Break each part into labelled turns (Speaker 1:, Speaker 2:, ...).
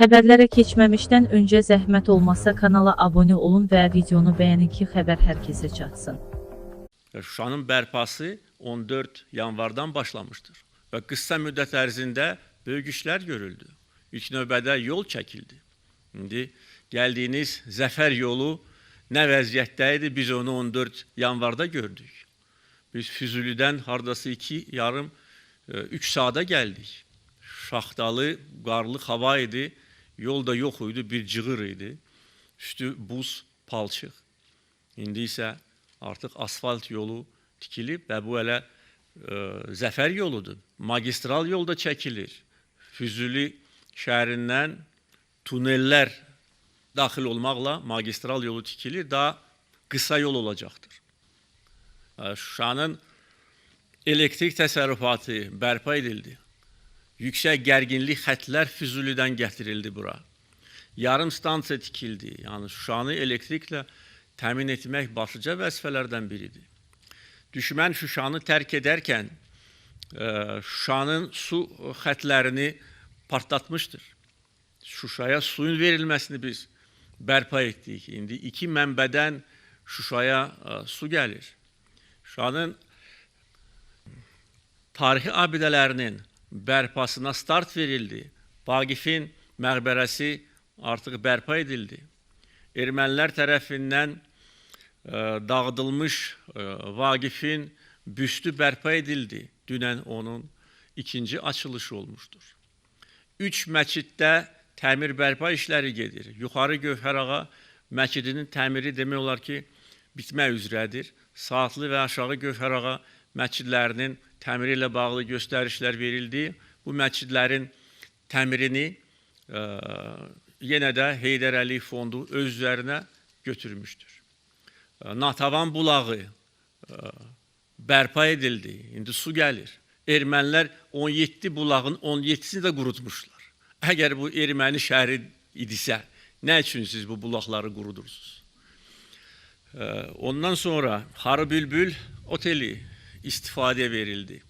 Speaker 1: Xəbərlərə keçməmişdən öncə zəhmət olmasa kanala abunə olun və videonu bəyənin ki, xəbər hər kəsə çatsın.
Speaker 2: Şuşanın bərpası 14 yanvardan başlamışdır və qısa müddət ərzində böyük işlər görüldü. İlk növbədə yol çəkildi. İndi gəldiyiniz Zəfər yolu nə vəziyyətdə biz onu 14 yanvarda gördük. Biz Füzulidən hardası 2 yarım 3 saata gəldik. Şaxtalı, qarlı hava idi. Yol da yox idi, bir cığır idi. Üstü buz, palçıq. İndi isə artıq asfalt yolu tikilib və bu elə e, zəfər yoludur. Magistral yol da çəkilir. Füzuli şəhərindən tunellər daxil olmaqla magistral yolu tikilir, daha qısa yol olacaqdır. E, Şuşanın elektrik təsərrüfatı bərpa edildi. Yüksək gərginlik xətlər Füzulidən gətirildi bura. Yarım stansiya tikildi. Yəni Şuşanı elektriklə təmin etmək başlıca vəzifələrdən biridir. Düşmən Şuşanı tərk edərkən e, Şuşanın su xətlərini partlatmışdır. Şuşaya suyun verilməsini biz bərpa etdik. İndi iki mənbədən Şuşaya e, su gəlir. Şuşanın tarixi abidələrinin bərpasına start verildi. Vaqifin məqbərəsi artıq bərpa edildi. Ermənilər tərəfindən e, dağıdılmış e, Vaqifin büstü bərpa edildi. Dünən onun ikinci açılışı olmuşdur. Üç məsciddə təmir bərpa işləri gedir. Yuxarı Gövhərağa məscidinin təmiri demək olar ki, bitmək üzrədir. Saatlı və aşağı Gövhərağa məscidlərinin təmiri ilə bağlı göstərişlər verildi. Bu məscidlərin təmirini e, yenə də Heydər Əliyev fondu öz üzərinə götürmüşdür. E, Natavan bulağı e, bərpa edildi. İndi su gəlir. Ermənilər 17 bulağın 17-sini də qurutmuşlar. Əgər bu erməni şəhəri idisə, nə üçün siz bu bulaqları qurudursunuz? E, Ondan sonra Harı Bülbül oteli istifadəyə verildi.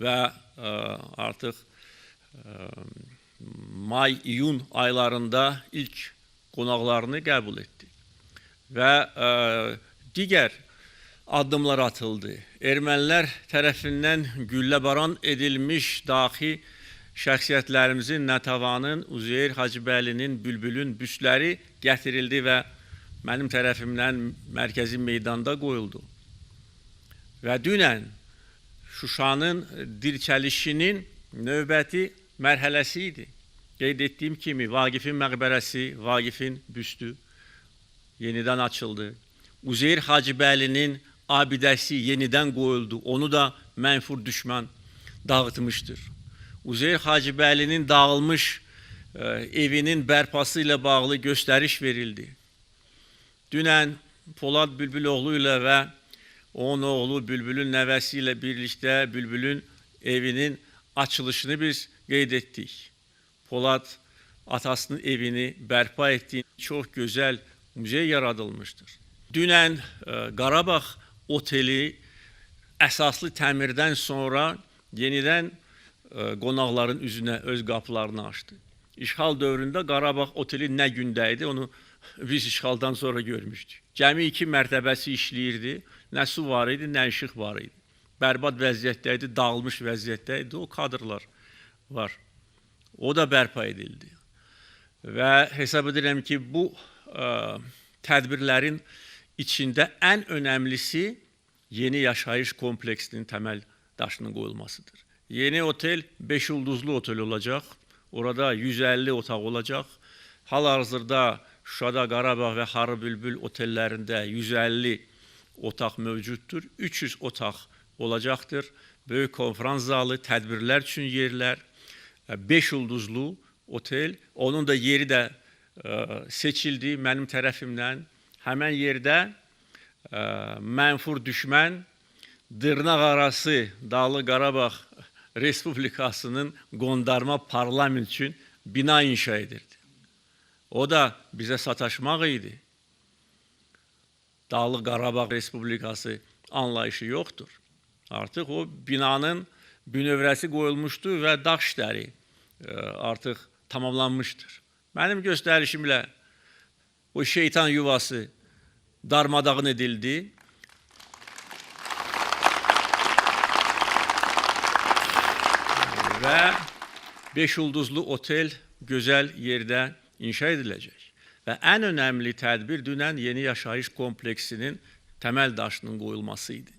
Speaker 2: Və ə, artıq ə, may-iyun aylarında ilk qonaqlarını qəbul etdi. Və ə, digər addımlar atıldı. Ermənilər tərəfindən gülləbaran edilmiş daxi şəxsiyyətlərimizin Natavanın, Uzeyr Hacıbəlinin, Bülbülün büstləri gətirildi və mənim tərəfimdən mərkəzi meydanda qoyuldu. Və dünən Şuşanın dirçəlişinin növbəti mərhələsi idi. Qeyd etdiyim kimi Vaqifin məqbərəsi, Vaqifin büstü yenidən açıldı. Uzeyr Hacıbəlinin abidəsi yenidən qoyuldu. Onu da mənfur düşmən dağıtmışdır. Uzeyr Hacıbəlinin dağılmış e, evinin bərpası ilə bağlı göstəriş verildi. Dünən Polad Bülbüloğlu ilə və onun oğlu Bülbülün nəvəsi ilə birlikdə Bülbülün evinin açılışını biz qeyd etdik. Polad atasının evini bərpa etdiyi çox gözəl muzey yaradılmışdır. Dünən e, Qarabağ oteli əsaslı təmirdən sonra yenidən e, qonaqların üzünə öz qapılarını açdı. İşğal dövründə Qarabağ oteli nə gündə idi, onu biz işğaldan sonra görmüşdük. Cəmi iki mərtəbəsi işləyirdi. Nə su var idi, nə işıq var idi. Bərbad vəziyyətdə idi, dağılmış vəziyyətdə idi. O kadrlar var. O da bərpa edildi. Və hesab edirəm ki, bu ə, tədbirlərin içində ən önəmlisi yeni yaşayış kompleksinin təməl daşının qoyulmasıdır. Yeni otel 5 ulduzlu otel olacaq. Orada 150 otaq olacaq. Hal-hazırda Şuşada, Qarabağ və Harı Bülbül otellərində 150 otaq mövcuddur. 300 otaq olacaqdır. Böyük konferans zalı, tədbirlər üçün yerlər, 5 ulduzlu otel. Onun da yeri də ə, seçildi mənim tərəfimdən. Həmən yerdə ə, mənfur düşmən dırnaq arası Dağlı Qarabağ Respublikasının qondarma parlament üçün bina inşa edirdi. O da bizə sataşmaq idi. Dağlıq Qarabağ Respublikası anlayışı yoxdur. Artıq o binanın bünövrəsi qoyulmuşdu və dağ işləri e, artıq tamamlanmıştır. Benim gösterişimle o şeytan yuvası darmadağın edildi. Ve beş ulduzlu otel güzel yerde inşa edilecek. Ve en önemli tedbir dünen yeni yaşayış kompleksinin temel taşının koyulmasıydı.